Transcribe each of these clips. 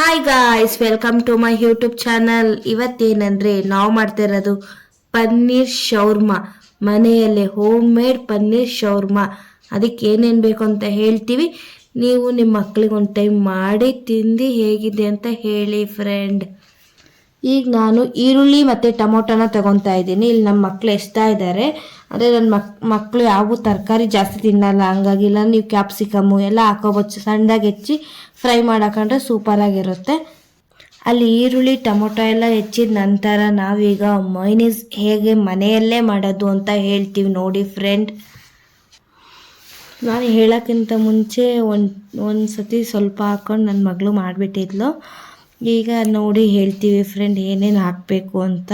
Hi guys welcome to my YouTube channel ಇವತ್ತೇನಂದ್ರೆ ನಾವು ಮಾಡ್ತಾ ಇರೋದು ಪನ್ನೀರ್ ಶೌರ್ಮ. ಮನೆಯಲ್ಲೇ ಹೋಮ್ ಮೇಡ್ ಪನ್ನೀರ್ ಶೌರ್ಮ. ಅದಕ್ಕೆ ಏನೇನು ಬೇಕು ಅಂತ ಹೇಳ್ತೀವಿ. ನೀವು ನಿಮ್ಮ ಮಕ್ಳಿಗೆ ಒಂದು ಟೈಮ್ ಮಾಡಿ ತಿಂದು ಹೇಗಿದೆ ಅಂತ ಹೇಳಿ ಫ್ರೆಂಡ್ ಈಗ ನಾನು ಈರುಳ್ಳಿ ಮತ್ತು ಟೊಮೊಟೊನ ತಗೊತಾ ಇದ್ದೀನಿ. ಇಲ್ಲಿ ನಮ್ಮ ಮಕ್ಕಳು ಎಸ್ತಾ ಇದ್ದಾರೆ ಅಂದರೆ ನನ್ನ ಮಕ್ ಮಕ್ಕಳು ಯಾವ ತರಕಾರಿ ಜಾಸ್ತಿ ತಿನ್ನಲ್ಲ. ಹಂಗಾಗಿಲ್ಲ ನೀವು ಕ್ಯಾಪ್ಸಿಕಮ್ಮು ಎಲ್ಲ ಹಾಕೋಬೋದು ಸಣ್ಣದಾಗಿ ಹೆಚ್ಚಿ ಫ್ರೈ ಮಾಡಾಕೊಂಡ್ರೆ ಸೂಪರಾಗಿರುತ್ತೆ. ಅಲ್ಲಿ ಈರುಳ್ಳಿ, ಟೊಮೊಟೊ ಎಲ್ಲ ಹೆಚ್ಚಿದ ನಂತರ ನಾವೀಗ ಮೈನೀಸ್ ಹೇಗೆ ಮನೆಯಲ್ಲೇ ಮಾಡೋದು ಅಂತ ಹೇಳ್ತೀವಿ ನೋಡಿ ಫ್ರೆಂಡ್. ನಾನು ಹೇಳೋಕ್ಕಿಂತ ಮುಂಚೆ ಒಂದು ಒಂದು ಸತಿ ಸ್ವಲ್ಪ ಹಾಕ್ಕೊಂಡು ನನ್ನ ಮಗಳು ಮಾಡಿಬಿಟ್ಟಿದ್ಲು. ಈಗ ನೋಡಿ ಹೇಳ್ತೀವಿ ಫ್ರೆಂಡ್ ಏನೇನು ಹಾಕಬೇಕು ಅಂತ.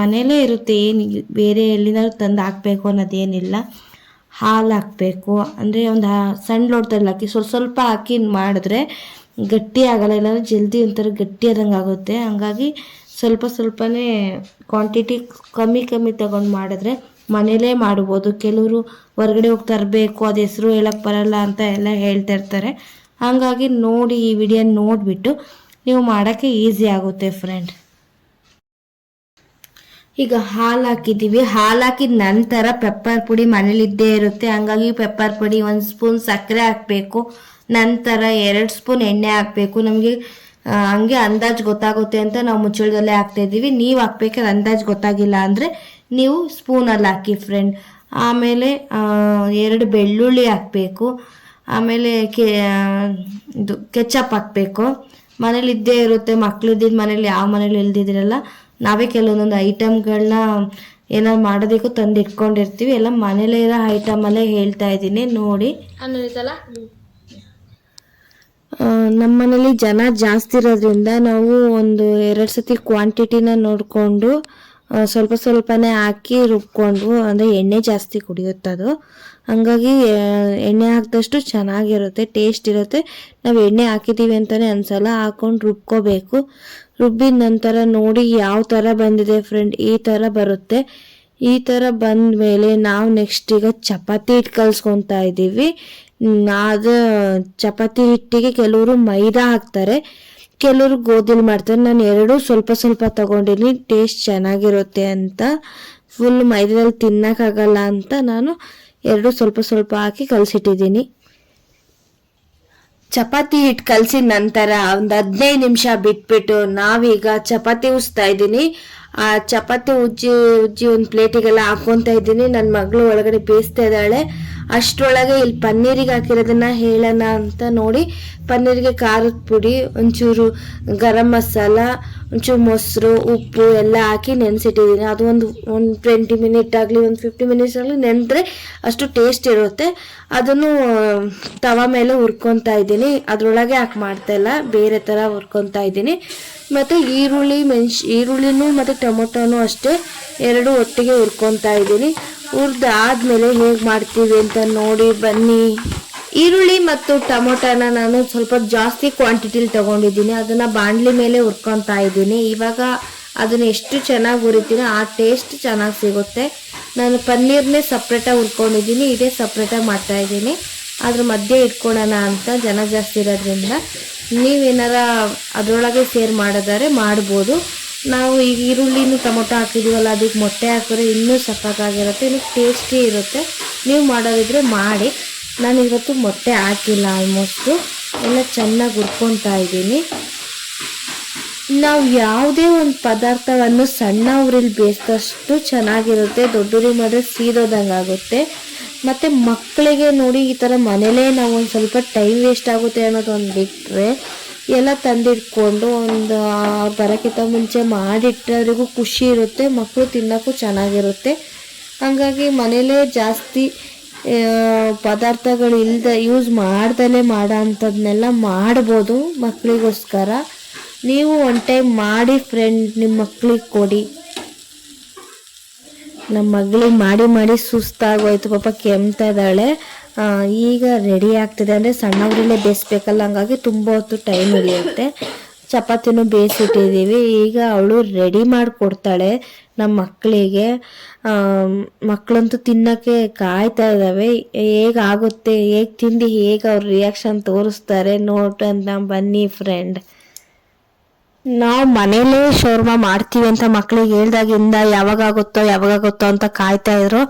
ಮನೇಲೇ ಇರುತ್ತೆ, ಏನು ಬೇರೆ ಎಲ್ಲಿನಾದ್ರು ತಂದು ಹಾಕಬೇಕು ಅನ್ನೋದೇನಿಲ್ಲ. ಹಾಲು ಹಾಕಬೇಕು. ಅಂದರೆ ಒಂದು ಸಣ್ಣ ಲೋಟದಲ್ಲಿ ಹಾಕಿ ಸ್ವಲ್ಪ ಸ್ವಲ್ಪ ಹಾಕಿ ಮಾಡಿದ್ರೆ ಗಟ್ಟಿ ಆಗಲ್ಲ, ಇಲ್ಲಾಂದ್ರೆ ಜಲ್ದಿ ಒಂಥರ ಗಟ್ಟಿ ಆದಂಗೆ ಆಗುತ್ತೆ. ಹಂಗಾಗಿ ಸ್ವಲ್ಪ ಸ್ವಲ್ಪನೇ ಕ್ವಾಂಟಿಟಿ ಕಮ್ಮಿ ಕಮ್ಮಿ ತಗೊಂಡು ಮಾಡಿದ್ರೆ ಮನೇಲೇ ಮಾಡ್ಬೋದು. ಕೆಲವರು ಹೊರಗಡೆ ಹೋಗಿ ತರಬೇಕು, ಅದು ಹೆಸರು ಹೇಳಕ್ಕೆ ಬರಲ್ಲ ಅಂತ ಎಲ್ಲ ಹೇಳ್ತಾ ಇರ್ತಾರೆ. ಹಾಗಾಗಿ ನೋಡಿ ಈ ವಿಡಿಯೋ ನೋಡಿಬಿಟ್ಟು ನೀವು ಮಾಡೋಕ್ಕೆ ಈಸಿ ಆಗುತ್ತೆ ಫ್ರೆಂಡ್ ಈಗ ಹಾಲು ಹಾಕಿದ್ದೀವಿ ಹಾಲು ಹಾಕಿದ ನಂತರ ಪೆಪ್ಪರ್ ಪುಡಿ ಮನೇಲಿದ್ದೇ ಇರುತ್ತೆ. ಹಂಗಾಗಿ ಪೆಪ್ಪರ್ ಪುಡಿ ಒಂದು ಸ್ಪೂನ್ ಸಕ್ಕರೆ ಹಾಕಬೇಕು. ನಂತರ ಎರಡು ಸ್ಪೂನ್ ಎಣ್ಣೆ ಹಾಕಬೇಕು. ನಮಗೆ ಹಂಗೆ ಅಂದಾಜು ಗೊತ್ತಾಗುತ್ತೆ ಅಂತ ನಾವು ಮುಚ್ಚಳದಲ್ಲೇ ಹಾಕ್ತಾ ಇದ್ದೀವಿ. ನೀವು ಹಾಕ್ಬೇಕಾದ್ರೆ ಅಂದಾಜು ಗೊತ್ತಾಗಿಲ್ಲ ಅಂದರೆ ನೀವು ಸ್ಪೂನಲ್ಲಿ ಹಾಕಿ ಫ್ರೆಂಡ್ ಆಮೇಲೆ ಎರಡು ಬೆಳ್ಳುಳ್ಳಿ ಹಾಕಬೇಕು. ಆಮೇಲೆ ಕೆ ಇದು ಕೆಚಪ್ ಹಾಕಬೇಕು. ಮನೇಲಿ ಇದ್ದೇ ಇರುತ್ತೆ ಮಕ್ಕಳಿದ್ದ ಮನೇಲಿ ಯಾವ ಮನೇಲಿ ಇಲ್ದಿದ್ರಲ್ಲ ನಾವೇ ಕೆಲವೊಂದೊಂದು ಐಟಮ್ಗಳನ್ನ ಏನಾದ್ರು ಮಾಡೋದಕ್ಕೂ ತಂದು ಇಟ್ಕೊಂಡಿರ್ತೀವಿ ಎಲ್ಲ ಮನೇಲೇ ಇರೋ ಐಟಮಲ್ಲೇ ಹೇಳ್ತಾ ಇದ್ದೀನಿ. ನೋಡಿ. ನಮ್ಮ ಮನೇಲಿ ಜನ ಜಾಸ್ತಿ ಇರೋದ್ರಿಂದ ನಾವು ಒಂದು ಎರಡು ಸತಿ ಕ್ವಾಂಟಿಟಿನ ನೋಡಿಕೊಂಡು ಸ್ವಲ್ಪ ಸ್ವಲ್ಪನೇ ಹಾಕಿ ರುಬ್ಕೊಂಡ್ವು ಅಂದರೆ ಎಣ್ಣೆ ಜಾಸ್ತಿ ಕುಡಿಯುತ್ತದು ಹಂಗಾಗಿ ಎಣ್ಣೆ ಹಾಕಿದಷ್ಟು ಚೆನ್ನಾಗಿರುತ್ತೆ ಟೇಸ್ಟ್ ಇರುತ್ತೆ. ನಾವು ಎಣ್ಣೆ ಹಾಕಿದ್ದೀವಿ ಅಂತಲೇ ಅನ್ಸಲ್ಲ ಹಾಕೊಂಡು ರುಬ್ಕೋಬೇಕು. ರುಬ್ಬಿದ ನಂತರ ನೋಡಿ ಯಾವ ಥರ ಬಂದಿದೆ ಫ್ರೆಂಡ್ ಈ ಥರ ಬರುತ್ತೆ. ಈ ಥರ ಬಂದ ಮೇಲೆ ನಾವು ನೆಕ್ಸ್ಟ್ ಈಗ ಚಪಾತಿ ಹಿಟ್ಟು ಕಲ್ಸ್ಕೊತಾ ಇದ್ದೀವಿ. ಅದು, ಚಪಾತಿ ಹಿಟ್ಟಿಗೆ ಕೆಲವರು ಮೈದಾ ಹಾಕ್ತಾರೆ. ಕೆಲವರು ಗೋಧಿಲಿ ಮಾಡ್ತಾರೆ. ನಾನು ಎರಡೂ ಸ್ವಲ್ಪ ಸ್ವಲ್ಪ ತಗೊಂಡಿನಿ ಟೇಸ್ಟ್ ಚೆನ್ನಾಗಿರುತ್ತೆ ಅಂತ. ಫುಲ್ ಮೈದಾದಲ್ಲಿ ತಿನ್ನೋಕ್ಕಾಗಲ್ಲ ಅಂತ ನಾನು ಎರಡು ಸ್ವಲ್ಪ ಸ್ವಲ್ಪ ಹಾಕಿ ಕಲಸಿಟ್ಟಿದ್ದೀನಿ ಚಪಾತಿ ಹಿಟ್ಟು ಕಲಸಿದ ನಂತರ ಒಂದು ಹದಿನೈದು ನಿಮಿಷ ಬಿಟ್ಬಿಟ್ಟು ನಾವೀಗ ಚಪಾತಿ ಉಜ್ತಾ ಇದ್ದೀನಿ. ಆ ಚಪಾತಿ ಉಜ್ಜಿ ಉಜ್ಜಿ ಒಂದು ಪ್ಲೇಟಿಗೆಲ್ಲ ಹಾಕೊತಾ ಇದ್ದೀನಿ. ನನ್ನ ಮಗಳು ಒಳಗಡೆ ಬೇಯಿಸ್ತಾ ಇದ್ದಾಳೆ. ಅಷ್ಟರೊಳಗೆ ಇಲ್ಲಿ ಪನ್ನೀರಿಗೆ ಹಾಕಿರೋದನ್ನ ಹೇಳೋಣ ಅಂತ ನೋಡಿ. ಪನ್ನೀರಿಗೆ ಖಾರದ ಪುಡಿ, ಒಂಚೂರು ಗರಂ ಮಸಾಲ ಒಂಚೂರು ಮೊಸರು, ಉಪ್ಪು ಎಲ್ಲ ಹಾಕಿ ನೆನೆಸಿಟ್ಟಿದ್ದೀನಿ. ಅದು ಒಂದು ಒಂದು ಟ್ವೆಂಟಿ ಮಿನಿಟ್ ಆಗಲಿ, ಒಂದು ಫಿಫ್ಟಿ ಮಿನಿಟ್ಸ್ ಆಗಲಿ ನೆನೆದ್ರೆ ಅಷ್ಟು ಟೇಸ್ಟ್ ಇರುತ್ತೆ. ಅದನ್ನು ತವ ಮೇಲೆ ಹುರ್ಕೊತಾ ಇದ್ದೀನಿ. ಅದರೊಳಗೆ ಹಾಕಿ ಮಾಡ್ತಾ ಇಲ್ಲ. ಬೇರೆ ಥರ ಹುರ್ಕೊತಾ ಇದ್ದೀನಿ. ಮತ್ತು ಈರುಳ್ಳಿ ಮೆಣ್ಸು ಈರುಳ್ಳಿನೂ ಮತ್ತು ಟೊಮೊಟೊನೂ ಅಷ್ಟೇ ಎರಡು ಒಟ್ಟಿಗೆ ಹುರ್ಕೊತಾ ಇದ್ದೀನಿ. ಹುರಿದು ಆದಮೇಲೆ ಹೇಗೆ ಮಾಡ್ತೀವಿ ಅಂತ ನೋಡಿ ಬನ್ನಿ. ಈರುಳ್ಳಿ ಮತ್ತು ಟೊಮೊಟೊನ ನಾನು ಸ್ವಲ್ಪ ಜಾಸ್ತಿ ಕ್ವಾಂಟಿಟಿಲಿ ತಗೊಂಡಿದ್ದೀನಿ. ಅದನ್ನು ಬಾಣಲಿ ಮೇಲೆ ಹುರ್ಕೊತಾ ಇದ್ದೀನಿ. ಇವಾಗ ಅದನ್ನು ಎಷ್ಟು ಚೆನ್ನಾಗಿ ಹುರಿತೀನೋ ಆ ಟೇಸ್ಟ್ ಚೆನ್ನಾಗಿ ಸಿಗುತ್ತೆ. ನಾನು ಪನ್ನೀರ್ನೇ ಸಪ್ರೇಟಾಗಿ ಹುರ್ಕೊಂಡಿದ್ದೀನಿ. ಇದೇ ಸಪ್ರೇಟಾಗಿ ಮಾಡ್ತಾಯಿದ್ದೀನಿ ಅದ್ರ ಮಧ್ಯೆ ಇಟ್ಕೊಳ್ಳೋಣ ಅಂತ ಜನ ಜಾಸ್ತಿ ಇರೋದ್ರಿಂದ. ನೀವೇನಾರ ಅದರೊಳಗೆ ಸೇರ್ ಮಾಡೋದಾದ್ರೆ ಮಾಡ್ಬೋದು. ನಾವು ಈಗ ಈರುಳ್ಳಿನೂ ಟೊಮೊಟೊ ಹಾಕಿದೀವಲ್ಲ, ಅದಕ್ಕೆ ಮೊಟ್ಟೆ ಹಾಕಿದ್ರೆ ಇನ್ನೂ ಸಖತ್ತಾಗಿರುತ್ತೆ, ಇನ್ನೂ ಟೇಸ್ಟಿ ಇರುತ್ತೆ. ನೀವು ಮಾಡೋದಿದ್ರೆ ಮಾಡಿ. ನಾನು ಇವತ್ತು ಮೊಟ್ಟೆ ಹಾಕಿಲ್ಲ ಆಲ್ಮೋಸ್ಟು ಎಲ್ಲ ಚೆನ್ನಾಗಿ ಹುರ್ಕೊತಾ ಇದ್ದೀನಿ. ನಾವು ಯಾವುದೇ ಒಂದು ಪದಾರ್ಥವನ್ನು ಸಣ್ಣ ಊರಲ್ಲಿ ಬೇಯಿಸಿದಷ್ಟು ಚೆನ್ನಾಗಿರುತ್ತೆ ದೊಡ್ಡೂರಿ ಮಾಡಿದ್ರೆ ಸೀದೋದಂಗೆ ಆಗುತ್ತೆ. ಮತ್ತು ಮಕ್ಕಳಿಗೆ ನೋಡಿ ಈ ಥರ ಮನೇಲೇ ನಾವು ಒಂದು ಸ್ವಲ್ಪ ಟೈಮ್ ವೇಸ್ಟ್ ಆಗುತ್ತೆ ಅನ್ನೋದು ಒಂದು ಬಿಟ್ಟರೆ ಎಲ್ಲ ತಂದಿಟ್ಕೊಂಡು ಒಂದು ಬರೋಕ್ಕಿಂತ ಮುಂಚೆ ಮಾಡಿಟ್ಟವರಿಗೂ ಖುಷಿ ಇರುತ್ತೆ ಮಕ್ಕಳು ತಿನ್ನೋಕ್ಕೂ ಚೆನ್ನಾಗಿರುತ್ತೆ. ಹಾಗಾಗಿ ಮನೇಲೇ ಜಾಸ್ತಿ ಪದಾರ್ಥಗಳು ಇಲ್ಲದೆ ಯೂಸ್ ಮಾಡ್ದಲೇ ಮಾಡೋ ಅಂಥದ್ದನ್ನೆಲ್ಲ ಮಾಡ್ಬೋದು ಮಕ್ಕಳಿಗೋಸ್ಕರ ನೀವು ಒನ್ ಟೈಮ್ ಮಾಡಿ ಫ್ರೆಂಡ್ ನಿಮ್ಮ ಮಕ್ಳಿಗೆ ಕೊಡಿ. ನಮ್ಮ ಮಗಳಿಗೆ ಮಾಡಿ ಮಾಡಿ ಸುಸ್ತಾಗೋಯ್ತು, ಪಾಪ ಕೆಮ್ತಾ ಇದ್ದಾಳೆ. ಈಗ ರೆಡಿ ಆಗ್ತಿದೆ. ಅಂದರೆ ಸಣ್ಣವರಲ್ಲೇ ಬೇಯಿಸ್ಬೇಕಲ್ಲ ಹಂಗಾಗಿ ತುಂಬ ಹೊತ್ತು ಟೈಮ್ ಹಿಡಿಯುತ್ತೆ ಚಪಾತಿನೂ ಬೇಯಿಸಿಟ್ಟಿದ್ದೀವಿ. ಈಗ ಅವಳು ರೆಡಿ ಮಾಡಿಕೊಡ್ತಾಳೆ ನಮ್ಮ ಮಕ್ಕಳಿಗೆ. ಮಕ್ಕಳಂತೂ ತಿನ್ನೋಕ್ಕೆ ಕಾಯ್ತಾ ಇದ್ದಾವೆ. ಹೇಗಾಗುತ್ತೆ ಹೇಗೆ ತಿಂದು ಹೇಗೆ ಅವ್ರ ರಿಯಾಕ್ಷನ್ ತೋರಿಸ್ತಾರೆ ನೋಟಂತ ಬನ್ನಿ ಫ್ರೆಂಡ್ ನಾವು ಮನೇಲೇ ಶೋರ್ಮ ಮಾಡ್ತೀವಿ ಅಂತ ಮಕ್ಕಳಿಗೆ ಹೇಳ್ದಾಗಿಂದ ಯಾವಾಗಾಗುತ್ತೋ ಯಾವಾಗಾಗುತ್ತೋ ಅಂತ ಕಾಯ್ತಾ ಇದ್ರು.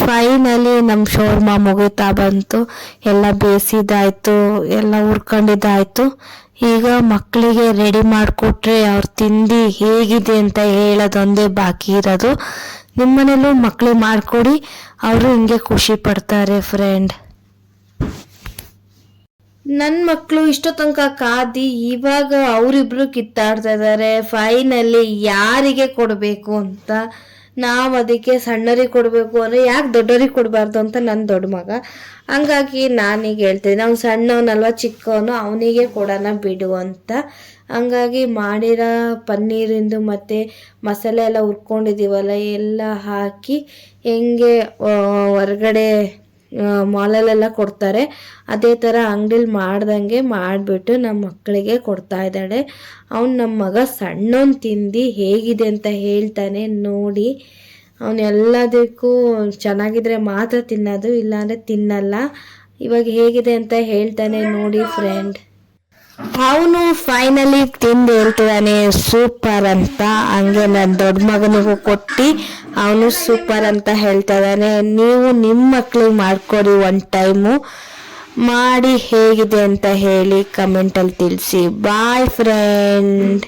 ಫೈನಲಿ ನಮ್ಮ ಶೋರ್ಮ ಮುಗಿತಾ ಬಂತು. ಎಲ್ಲ ಬೇಯಿಸಿದ್ದಾಯ್ತು, ಎಲ್ಲ ಹುರ್ಕೊಂಡಿದ್ದಾಯ್ತು ಈಗ ಮಕ್ಕಳಿಗೆ ರೆಡಿ ಮಾಡಿಕೊಟ್ರೆ ಅವ್ರು ತಿಂಡಿ ಹೇಗಿದೆ ಅಂತ ಹೇಳೋದೊಂದೇ ಬಾಕಿ ಇರೋದು. ನಿಮ್ಮನೇಲೂ ಮಕ್ಕಳಿಗೆ ಮಾಡಿಕೊಡಿ, ಅವರು ಹಿಂಗೆ ಖುಷಿ ಪಡ್ತಾರೆ ಫ್ರೆಂಡ್ ನನ್ನ ಮಕ್ಕಳು ಇಷ್ಟೋ ತನಕ ಕಾದಿ, ಇವಾಗ ಅವರಿಬ್ರು ಕಿತ್ತಾಡ್ತಾ ಇದ್ದಾರೆ ಫೈನಲ್ಲಿ ಯಾರಿಗೆ ಕೊಡಬೇಕು ಅಂತ ನಾವು ಅದಕ್ಕೆ ಸಣ್ಣರಿಗೆ ಕೊಡಬೇಕು ಅಂದರೆ ಯಾಕೆ ದೊಡ್ಡವ್ರಿಗೆ ಕೊಡಬಾರ್ದು ಅಂತ ನನ್ನ ದೊಡ್ಡ ಮಗ. ಹಂಗಾಗಿ ನಾನೀಗ ಹೇಳ್ತೀನಿ ಅವ್ನು ಸಣ್ಣವನಲ್ವ ಚಿಕ್ಕವನು ಅವನಿಗೆ ಕೊಡೋಣ ಬಿಡು ಅಂತ. ಹಂಗಾಗಿ ಮಾಡಿರೋ ಪನ್ನೀರಿಂದು ಮತ್ತು ಮಸಾಲೆ ಎಲ್ಲ ಹುರ್ಕೊಂಡಿದ್ದೀವಲ್ಲ ಎಲ್ಲ ಹಾಕಿ, ಹೆಂಗೆ ಹೊರ್ಗಡೆ ಮಾಲಲ್ಲೆಲ್ಲ ಕೊಡ್ತಾರೆ. ಅದೇ ಥರ ಅಂಗಡಿಲಿ ಮಾಡ್ದಂಗೆ ಮಾಡಿಬಿಟ್ಟು ನಮ್ಮ ಮಕ್ಕಳಿಗೆ ಕೊಡ್ತಾ ಇದ್ದಾಳೆ. ಅವ್ನು ನಮ್ಮ ಮಗ ಸಣ್ಣವನು ತಿಂದು ಹೇಗಿದೆ ಅಂತ ಹೇಳ್ತಾನೆ ನೋಡಿ. ಅವನು ಎಲ್ಲದಕ್ಕೂ ಚೆನ್ನಾಗಿದ್ರೆ ಮಾತ್ರ ತಿನ್ನೋದು, ಇಲ್ಲಾಂದರೆ ತಿನ್ನಲ್ಲ. ಇವಾಗ ಹೇಗಿದೆ ಅಂತ ಹೇಳ್ತಾನೆ ನೋಡಿ ಫ್ರೆಂಡ್ ಅವನು ಫೈನಲಿ ತಿಂದು ಹೇಳ್ತಿದ್ದಾನೆ ಸೂಪರ್ ಅಂತ. ಹಂಗೆ ನನ್ನ ದೊಡ್ಡ ಮಗನಿಗೂ ಕೊಟ್ಟು ಅವನು ಸೂಪರ್ ಅಂತ ಹೇಳ್ತಾ ಇದ್ದಾನೆ ನೀವು ನಿಮ್ಮ ಮಕ್ಳಿಗೆ ಮಾಡ್ಕೊಡಿ ಒನ್ ಟೈಮು ಮಾಡಿ ಹೇಗಿದೆ ಅಂತ ಹೇಳಿ ಕಮೆಂಟಲ್ಲಿ ತಿಳಿಸಿ. Boy friend